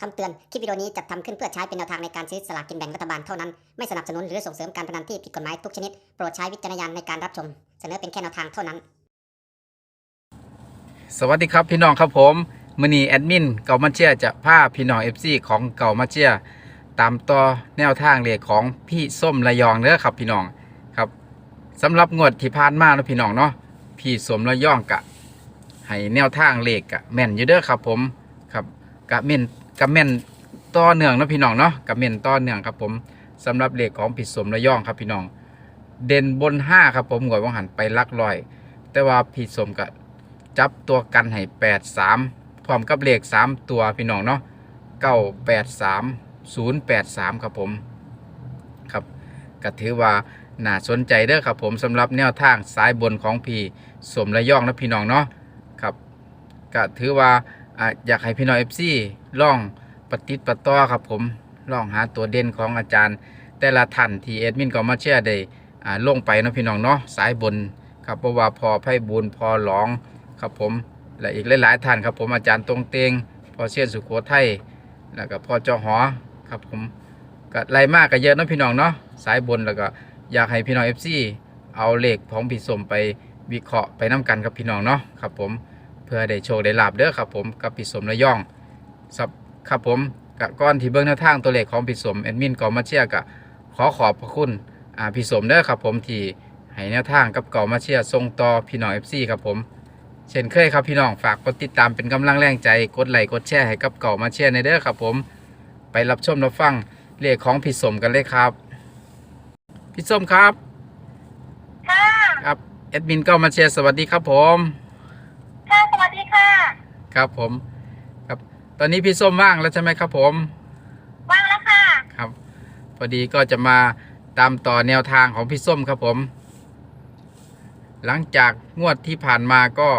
คำเตือน คลิปวิดีโอนี้จัดทำขึ้นเพื่อใช้เป็นแนวทางในการซื้อสลากกินแบ่งรัฐบาลเท่านั้น ไม่สนับสนุนหรือส่งเสริมการพนันที่ผิดกฎหมายทุกชนิด โปรดใช้วิจารณญาณในการรับชม เสนอเป็นแค่แนวทางเท่านั้น สวัสดีครับพี่น้องครับผมมือนีแอดมินเก่ามาเชียจะพาพี่น้อง FC ของเก่ามาเชียตามต่อแนวทางเลขของพี่ส้มระยองเด้อครับพี่น้องครับสำหรับงวดที่ผ่านมาเนาะพี่น้องเนาะพี่สมระยองกะให้แนวทางเลขกะแม่นอยู่เด้อครับผมครับกะแม่น กะแม่นต่อเนื่องนะพี่น้องเนาะกะแม่นต่อเนื่องครับผมสำหรับเลขของพี่สมระย่องครับพี่น้อง เด่นบนห้าครับผมงวดว่างหันไปลักลอย แต่ว่าพี่สมกะจับตัวกันให้แปดสามพร้อมกับเลขสามตัวพี่น้องเนาะเก้าแปดสามศูนย์แปดสามครับผมครับก็ถือว่าน่าสนใจเด้อครับผมสำหรับแนวทางสายบนของพี่สมระย่องนะพี่น้องเนาะครับก็ถือว่า อยากให้พี่น้องเอฟซีลองปฏิดประต่อครับผมลองหาตัวเด่นของอาจารย์ แต่ละท่านที่เอดมินก็มาแชร์ได้อ่าลงไปนะพี่น้องเนาะสายบนครับเพราะว่าพอไพ่บุญพอหลองครับผมและอีกหลายๆท่านครับผมอาจารย์ตรงเตงพอเชียนสุโขทัยแล้วก็พอเจ้าหอครับผมก็ไล่มากก็เยอะนะพี่น้องเนาะสายบนแล้วก็อยากให้พี่น้องเอฟซีเอาเลขของพี่สมไปวิเคราะห์ไปน้กันกับพี่น้องเนาะครับผม เพื่อได้โชคได้ลาบเด้อครับผมกับพี่สมระย่องสับครับผมกะก้อนที่เบื้องหน้าทางตัวเลขของพี่สมแอดมินก็มาเชียร์กะขอขอบพระคุณอ่าพี่สมเด้อครับผมที่ให้แนวทางกับเก่ามาเชียร์ส่งต่อพี่น้องเอฟซีครับผมเช่นเคยครับพี่น้องฝากกดติดตามเป็นกำลังแรงใจกดไลค์กดแชร์ให้กับเก่ามาเชียร์ในเด้อครับผมไปรับชมรับฟังเลขของพี่สมกันเลยครับ พี่สมครับค่ะครับแอดมินเก้ามาเชียร์สวัสดีครับผม ค่ะ สวัสดีค่ะ ครับผม ครับ ตอนนี้พี่ส้มว่างแล้วใช่ไหมครับผม ว่างแล้วค่ะ ครับ พอดีก็จะมาตามต่อแนวทางของพี่ส้มครับผม หลังจากงวดที่ผ่านมาก็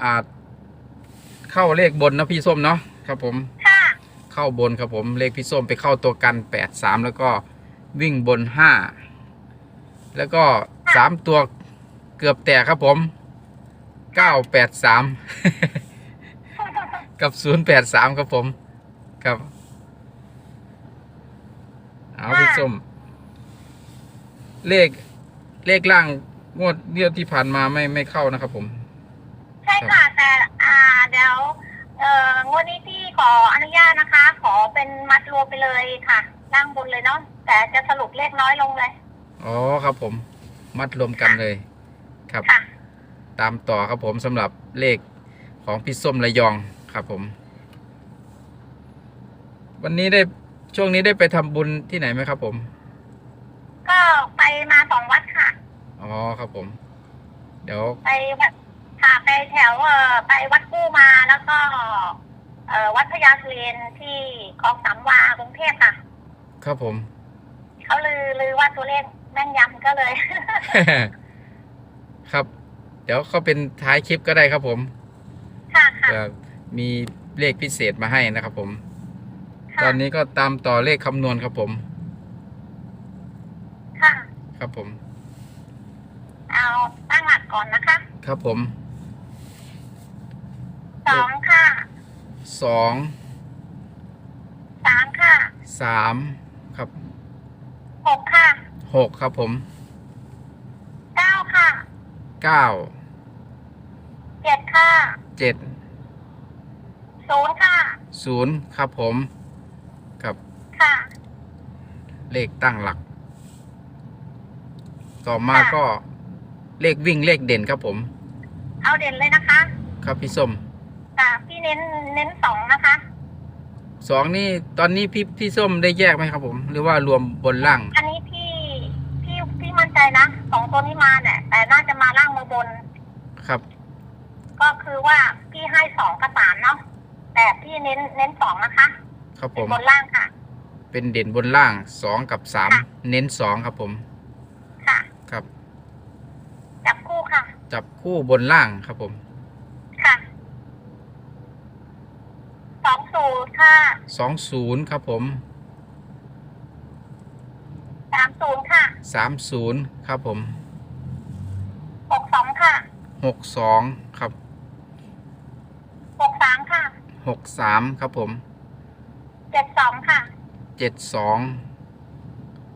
อ่าเข้าเลขบนนะพี่ส้มเนาะครับผม ค่ะ เข้าบนครับผม เลขพี่ส้มไปเข้าตัวกัน8 3แล้วก็วิ่งบน5แล้วก็3ตัวเกือบแตกครับผม 9 8 3กับ0 8 3ครับผมครับเอาพี่ส้มเลขเลขล่างงวดเดียวที่ผ่านมาไม่ไม่เข้านะครับผม ใช่ค่ะ แต่อ่าเดี๋ยวเอ่องวดนี้พี่ขออนุญาตนะคะ ขอเป็นมัดรวมไปเลยค่ะล่างบนเลยเนาะแต่จะสรุปเลขน้อยลงเลย อ๋อครับผม มัดรวมกันเลย ครับค่ะ ตามต่อครับผมสำหรับเลขของพี่ส้มระยองครับผม วันนี้ได้ช่วงนี้ได้ไปทำบุญที่ไหนไหมครับผม ก็ไปมาสองวัดค่ะ อ๋อครับผม เดี๋ยวไปวัดค่ะไปแถวเอ่อไปวัดกู้มาแล้วก็ เอ่อวัดพญาสุเรนที่คลองสามวากรุงเทพค่ะ ครับผม เขาลือลือว่าตัวเลขแม่นยำก็เลย ครับเดี๋ยวเขาเป็นท้ายคลิปก็ได้ครับผมค่ะค่ะเผื่อมีเลขพิเศษมาให้นะครับผมค่ะตอนนี้ก็ตามต่อเลขคำนวณครับผม ค่ะ ครับผม เอาตั้งหลักก่อนนะคะครับผมสองค่ะสองสามค่ะสามครับหกค่ะหกครับผมเก้าค่ะเก้าเจ็ด ค่ะเจ็ดศูนย์ค่ะ ศูนย์ครับผมครับค่ะ เลขตั้งหลัก ต่อมาค่ะ ก็เลขวิ่งเลขเด่นครับผม เอาเด่นเลยนะคะครับพี่ส้มค่ะพี่เน้นเน้นสองนะคะ สองนี่ตอนนี้พี่พี่ส้มได้แยกไหมครับผม หรือว่ารวมบนล่าง อันนี้พี่พี่พี่มั่นใจนะสองตัวนี้มาเนี่ยแต่น่าจะมาล่างมาบน ครับ ก็คือว่าพี่ให้สองกับสามเนาะแต่พี่เน้นเน้นสองนะคะครับผเป็นมบนล่างค่ะ เป็นเด่นบนล่างสองกับสามค่ะเน้นสองครับผม ค่ะ ครับ จับคู่ค่ะ จับคู่บนล่างครับผม ค่ะสองศูนย์ค่ะสองศูนย์ครับผมสามศูนย์ค่ะสามศูนย์ครับผมหกสองค่ะหกสองครับ หกสามค่ะหกสามครับผมเจ็ดสองค่ะเจ็ดสอง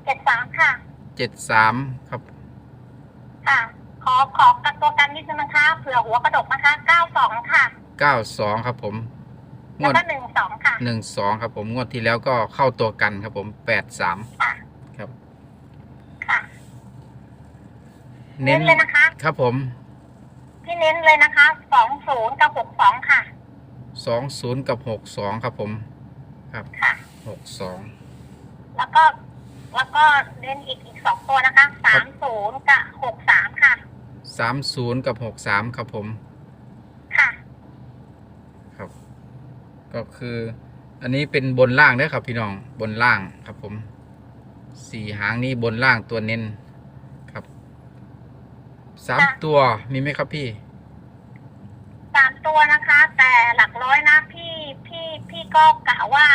เจ็ดสามค่ะ เจ็ดสามครับค่ะ ขอขอกันตัวกันนิดนึงนะคะเผื่อหัวกระดกนะคะเก้าสองค่ะเก้าสองครับผมงแล้ววดก็หนึ่งสองค่ะหนึ่งสองครับผมงวดที่แล้วก็เข้าตัวกันครับผมแปดสามค่ะครับ ค่ะ เน้เน้นนเลยนะคะ ครับผม พี่เน้นเลยนะคะสองศูนย์กับหกสองค่ะ สองศูนย์กับหกสองครับผม ครับค่ะ หกสอง แล้วก็แล้วก็เน้นอีกอีกสองตัวนะคะสามศูนย์กับหกสามค่ะ สามศูนย์กับหกสามครับผม ค่ะ ครับ ก็คือ อันนี้เป็นบนล่างเด้อครับ พี่น้องบนล่างครับผมสี่หางนี้บนล่างตัวเน้นครับสามค่ะ ตัวมีไหมครับพี่ สามตัวนะคะ แต่หลักร้อยนะพี่พี่พี่ก็กะว่า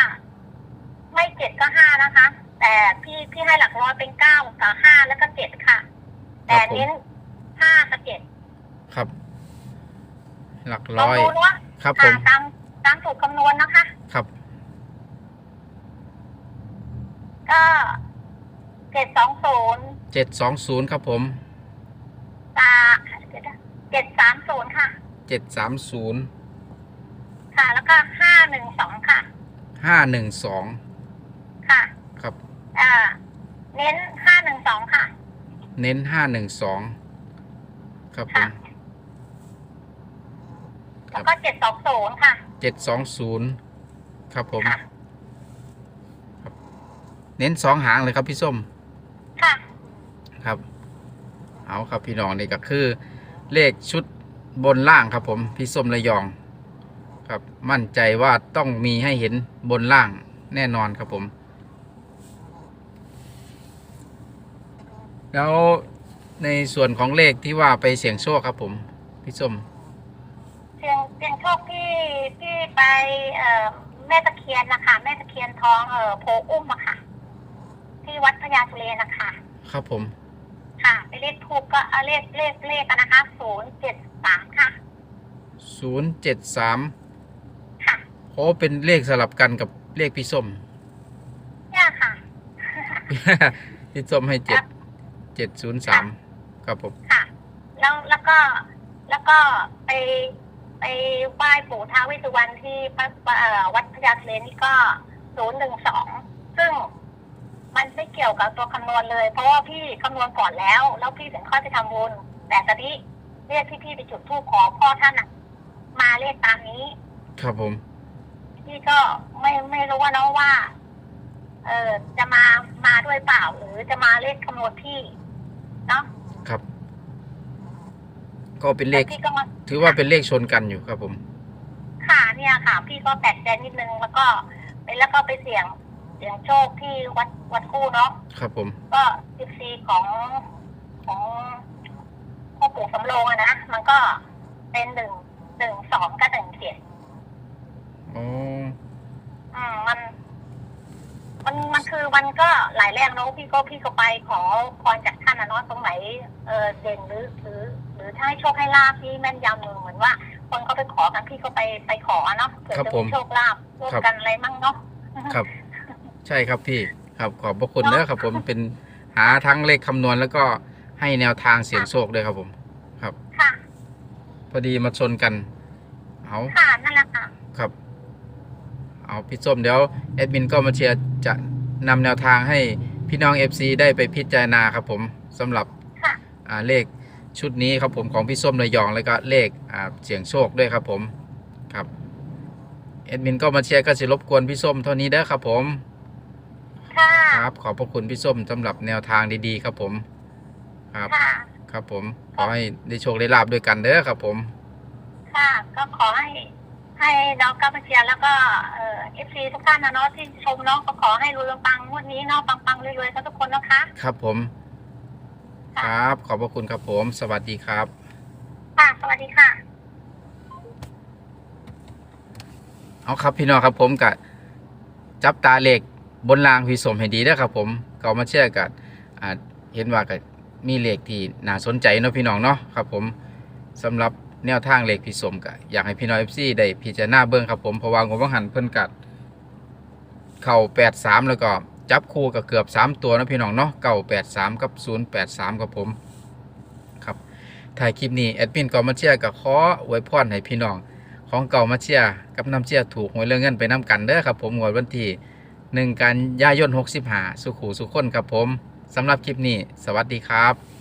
ไม่เจ็ดก็ห้านะคะ แต่พี่พี่ให้หลักร้อย เป็นเก้ากับห้าแล้วก็เจ็ดค่ะ แต่ครับผมเน้นห้ากับเจ็ดครับ หลักลองร้อยดูว่าครับผค่ะมตามตามสูตรคำนวณนะคะ ครับ ก็เจ็ดสองศูนย์เจ็ดสองศูนย์ครับผม ตาเจ็ดสามศูนย์ค่ะ เจ็ดสามศูนย์ค่ะ แล้วก็ห้าหนึ่งสองค่ะ ห้าหนึ่งสองค่ะครับอ่า เน้นห้าหนึ่งสองค่ะ เน้นห้าหนึ่งสองครับผมค่ะคแล้รัวบก็เจ็ดสองศูนย์ค่ะ เจ็ดสองศูนย์ครับผมค่ะเน้นสองหางเลยครับพี่ส้ม ค่ะ ครับ เอาครับพี่น้องนี่ก็คือ เลขชุดบนล่างครับผม พี่ส้มระยอง ครับมั่นใจว่าต้องมีให้เห็นบนล่างแน่นอนครับผม แล้วในส่วนของเลขที่ว่าไปเสี่ยงโชคครับผมพี่ส้มเสียงเสียงโชคที่ที่ไปเอ่อแม่ตะเคียนนะคะแม่ตะเคียนทองเอ่อโพอุ้มอะค่ะ ที่วัดพญาสุเรนนะคะครับผม ค่ะไปเลขทูบก็เอาเลขเลขเลขกันนะคะศูนย์เจ็ดสามค่ะ ศูนย์เจ็ดสามค่ะโอ้เป็นเลขสลับกันกับเลขพี่ส้ม เนี่ยค่ะ พี่ส้มให้เจ็ด เจ็ดศูนย์สามครับผม ค่ะ แล้วแล้วก็แล้วก็ไปไปไหว้ปู่ท้าวเวสสุวรรณที่พระเอ่อวัดพญาสุเรนนี่ก็ศูนย์หนึ่งสองซึ่งมันไม่เกี่ยวกับตัวคำนวณเลย เพราะว่าพี่คำนวณก่อนแล้ว แล้วพี่ถึงค่อยไปทำบุญแต่ตอนนี้เรียกที่พี่ไปจุดธูปขอพ่อท่านน่ะมาเลขตามนี้ ครับผม พี่ก็ไม่ไม่รู้ว่าเนาะว่า เออจะมามาด้วยเปล่า หรือจะมาเลขคำนวณพี่ เนาะครับ ก็เป็นเลข แต่พี่ก็มาถือว่าเป็นเลขชนกันอยู่ครับผมค่ะเนี่ยค่ะ พี่ก็แปลกใจนิดนึงแล้วก็ไปแล้วก็ไปเสี่ยงเสี่ยงโชคที่วัดวัดคู่เนาะครับผม ก็สิบซีของของพ่อปู่สำโรงอะนะมันก็เป็นหนึ่งหนึ่งสองกับหนึ่งเจ็ดอ๋อ อืมมัน มันมันคือมันก็หลายแรงเนาะพี่ก็พี่ก็ไปขอพรจากท่านนะเนาะตรงไหนเออเด่นหรือหรือหรือถ้าให้โชคให้ลาบพี่แม่นยำเหมือนว่า คนเขาไปขอกันพี่ก็ไปไปขอเนาะเผื่อครับจะผมีมโชคลาภร่วมกันอะไรมั่งเนาะครับ ใช่ครับพี่ครับขอบพระคุณเนอะครับผมเป็นหาทั้งเลขคำนวณแล้วก็ให้แนวทางเสี่ยงโชคด้วยครับผม ครับ ค่ะ พอดีมาชนกัน เอาค่ะนั่นแหละค่ะครับ เอาพี่ส้มเดี๋ยวแอดมินก็มาเชียร์จะนำแนวทางให้พี่น้อง FC ได้ไปพิจารณาครับผมสำหรับค่ะ อ่าเลขชุดนี้ครับผมของพี่ส้มระยองแล้วก็เลขอ่าเสียงโชคด้วยครับผมครับแอดมินก็มาเชียร์ก็สิรบกวนพี่ส้มเท่านี้เด้อครับผม ค่ะ ครับขอบพระคุณพี่ส้มสำหรับแนวทางดีๆ ครับผม ครับ ค่ะ ครับผมขอให้ได้โชคได้ลาบด้วยกันเด้อครับผม ค่ะ ก็ขอให้ ให้น้องกัปเชียร์แล้วก็เอ่อฟซีทุกท่านนะเนาะที่ชมเนาะก็ขอให้รวยๆปังๆงวดนี้เนาะปังๆรวยๆกันทุกคนนะคะ ครับผม คค่ะ รับ ขอบพระคุณครับผม สวัสดีครับ ค่ะ สวัสดีค่ะ เอาครับพี่น้องครับผมกับจับตาเลขบนรางพี่สมให้ดีนะครับผมเก่ามาเชื่อกับอ่าเห็นว่ากับมีเลขที่น่าสนใจเนาะพี่น้องเนาะครับผมสำหรับ แนวทางเลขพี่สมกับอยากให้พี่น้องเอฟซีได้พิจารณาเบิ้งครับผมเพราะว่างบวังหันเพิ่นกัด เข่าแปดสามแล้วก็จับคู่กับเกือบสามตัวนะพี่น้องเนาะเก่าแปดสามกับศูนย์แปดสามกับผมครับถ่ายคลิปนี้แอดมินก่ามาเชียกับขออวยพรให้พี่น้อง ของเก่ามาเชียกับน้ำเชียร์ถูกหวยเรื่องเงินไปน้ำกันเด้อครับผมงวดวันที่หนึ่งกันยายนหกสิบห้าสุขูสุขคนครับผมสำหรับคลิปนี้ สวัสดีครับ